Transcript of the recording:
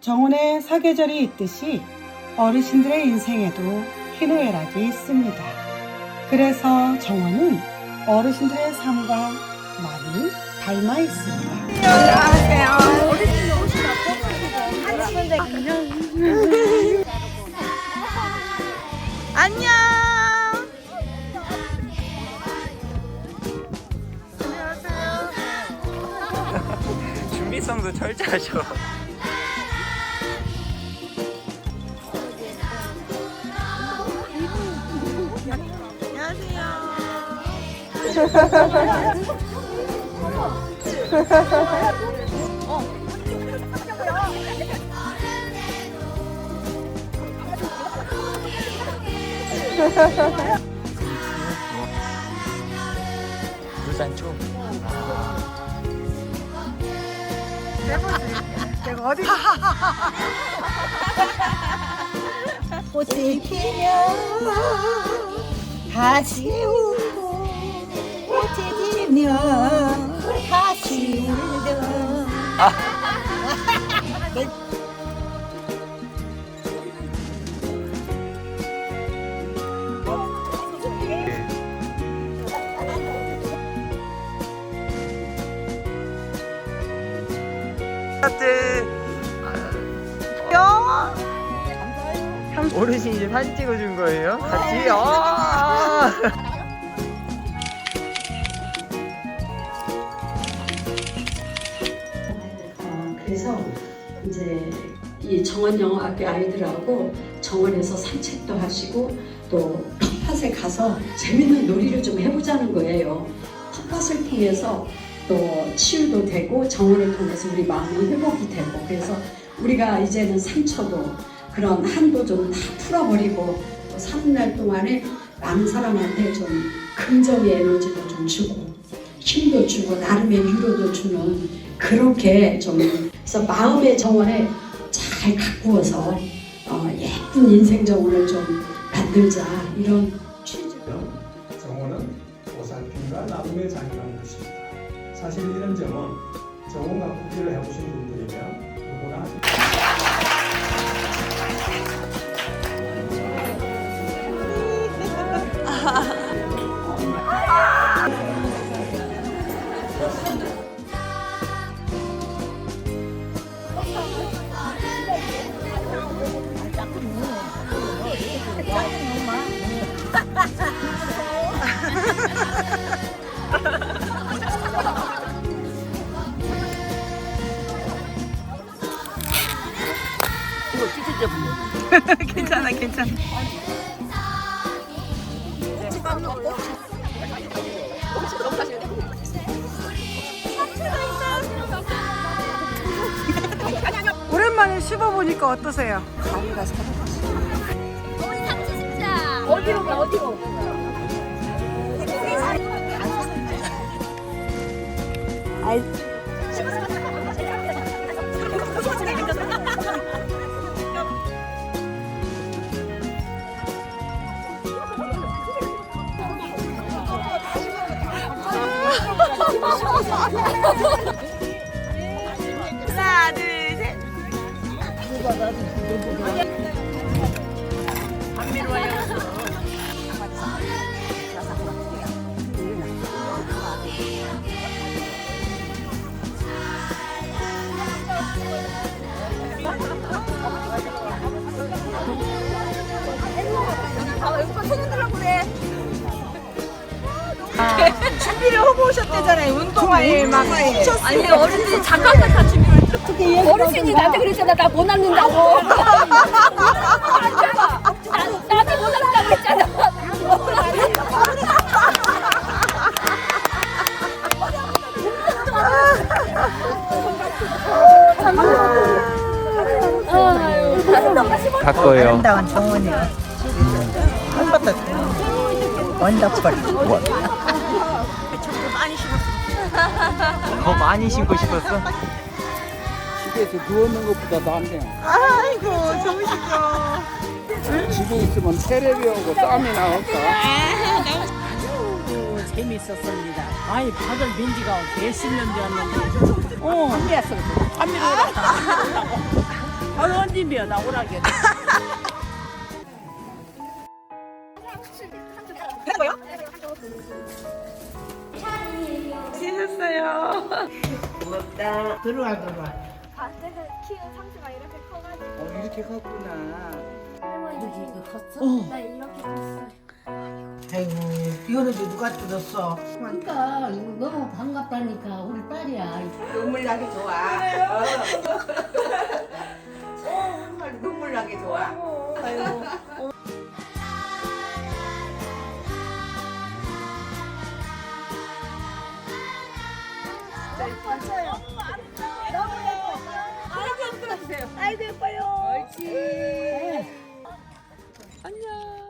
정원의 사계절이 있듯이 어르신들의 인생에도 희노애락이 있습니다. 그래서 정원은 어르신들의 삶과 많이 닮아 있습니다. 안녕. 준비성도 철저하셔. 부산초. 꽃이 피면 다시 울 고 꽃이 지면 다시 울던. 어르신이 사진 찍어준 거예요? 같이? 아! 이제 이 정원영어학교 아이들하고 정원에서 산책도 하시고 또 텃밭에 가서 재밌는 놀이를 좀 해보자는 거예요. 텃밭을 통해서 또 치유도 되고 정원을 통해서 우리 마음이 회복이 되고 그래서 우리가 이제는 상처도 그런 한도 좀 다 풀어버리고 또 사는 날 동안에 많은 사람한테 좀 긍정의 에너지도 좀 주고 힘도 주고 나름의 위로도 주는 그렇게 좀 그래서 마음의 정원에 잘 가꾸어서 어, 예쁜 인생 정원을 좀 만들자 이런 취지로 정원은 보살핌과 나눔의 장이라는 것입니다. 사실 이런 점은 정원 가꾸기를 해보신 분들이면 누구나 괜찮아, 괜찮아. 오랜만에 씹어보니까 어떠세요? 어디로 가 어디로 하나, 둘, 셋. 준비를 하고 오셨대잖아요. 운동화에 막 훔쳤어. 아니 어른들이 잠깐 다 준비를 어르신이 나한테 그랬잖아 나못 앉는다고 나, 나한테 못 앉는다고 했잖아 갈 거예요. 아름다운 정원이요. 한번더 원더풀. 더 많이 신고 싶었어? 집에서 누워있는 것보다 낫네. 아이고, 좋으시죠. 집에 있으면 테레비 오고 땀이 나올까? 재밌었습니다. 아니 다들 민지가 몇십 년 되었는데 어 한미였어 한미로 시집이야 나오라게. 들어와 들어와. 반대가 키운 상추가 이렇게 커가지고 어, 이렇게 컸구나. 할머니 이거 컸어? 나 이렇게 컸어 아이고 이거는 이제 누가 뜯었어? 그러니까 이거 너무 반갑다니까 우리 딸이야. 눈물 나게 좋아. 정 아이고 예뻐요. 안녕.